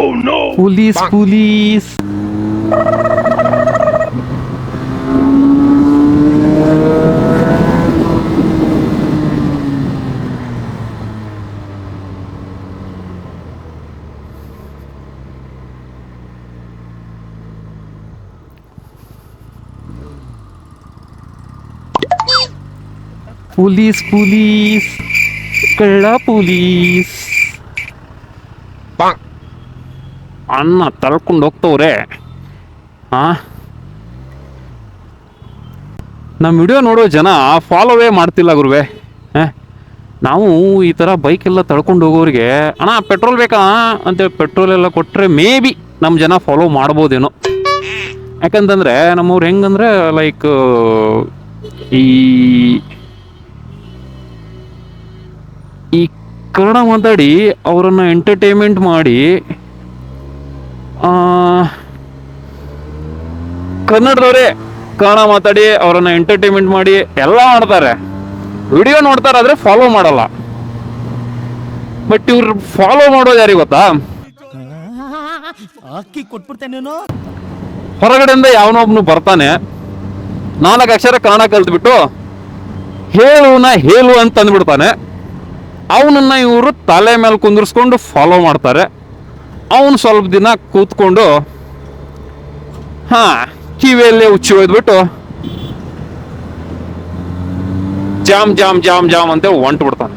Oh no. Pulis, polis. Pulis, pulis. Kera polis. Bang. ಅನ್ನ ತಳ್ಕೊಂಡು ಹೋಗ್ತವ್ರೆ. ಹಾ ನಮ್ಮ ವಿಡಿಯೋ ನೋಡೋ ಜನ ಫಾಲೋವೇ ಮಾಡ್ತಿಲ್ಲ ಗುರುವೆ. ಹಾಂ? ನಾವು ಈ ಥರ ಬೈಕೆಲ್ಲ ತಳ್ಕೊಂಡು ಹೋಗೋರಿಗೆ, ಅಣ್ಣ ಪೆಟ್ರೋಲ್ ಬೇಕಾ? ಅಂತೇಳಿ ಪೆಟ್ರೋಲ್ ಎಲ್ಲ ಕೊಟ್ಟರೆ ಮೇ ಬಿ ನಮ್ಮ ಜನ ಫಾಲೋ ಮಾಡ್ಬೋದೇನೋ. ಯಾಕಂತಂದರೆ ನಮ್ಮವ್ರು ಹೆಂಗಂದ್ರೆ ಲೈಕ್ ಈ ಈ ಕನ್ನಡ ಮಾತಾಡಿ ಅವರನ್ನು ಎಂಟರ್ಟೈನ್ಮೆಂಟ್ ಮಾಡಿ ಕನ್ನಡದವರೇ ಕನ್ನಡ ಮಾತಾಡಿ ಅವರನ್ನು ಎಂಟರ್ಟೈನ್ಮೆಂಟ್ ಮಾಡಿ ಎಲ್ಲ ಮಾಡ್ತಾರೆ. ವಿಡಿಯೋ ನೋಡ್ತಾರಾದ್ರೆ ಫಾಲೋ ಮಾಡಲ್ಲ. ಬಟ್ ಇವ್ರು ಫಾಲೋ ಮಾಡೋದು ಯಾರಿಗೆ ಗೊತ್ತಾ? ಹೊರಗಡೆಯಿಂದ ಯಾವನೊಬ್ನು ಬರ್ತಾನೆ ನಾಲ್ಕು ಅಕ್ಷರ ಕನ್ನಡ ಕಲ್ತ್ಬಿಟ್ಟು ಹೇಳುವನ ಹೇಳು ಅಂತ ಅಂದ್ಬಿಡ್ತಾನೆ. ಅವನನ್ನ ಇವರು ತಲೆ ಮೇಲೆ ಕುಂದಿರ್ಸ್ಕೊಂಡು ಫಾಲೋ ಮಾಡ್ತಾರೆ. ಅವನು ಸ್ವಲ್ಪ ದಿನ ಕೂತ್ಕೊಂಡು ಹಾ ಕಿವಿಯಲ್ಲೇ ಹುಚ್ಚಿ ಒಯ್ದ್ಬಿಟ್ಟು ಜಾಮ್ ಜಾಮ್ ಜಾಮ್ ಜಾಮ್ ಅಂತ ಹೊಂಟ್ಬಿಡ್ತಾನೆ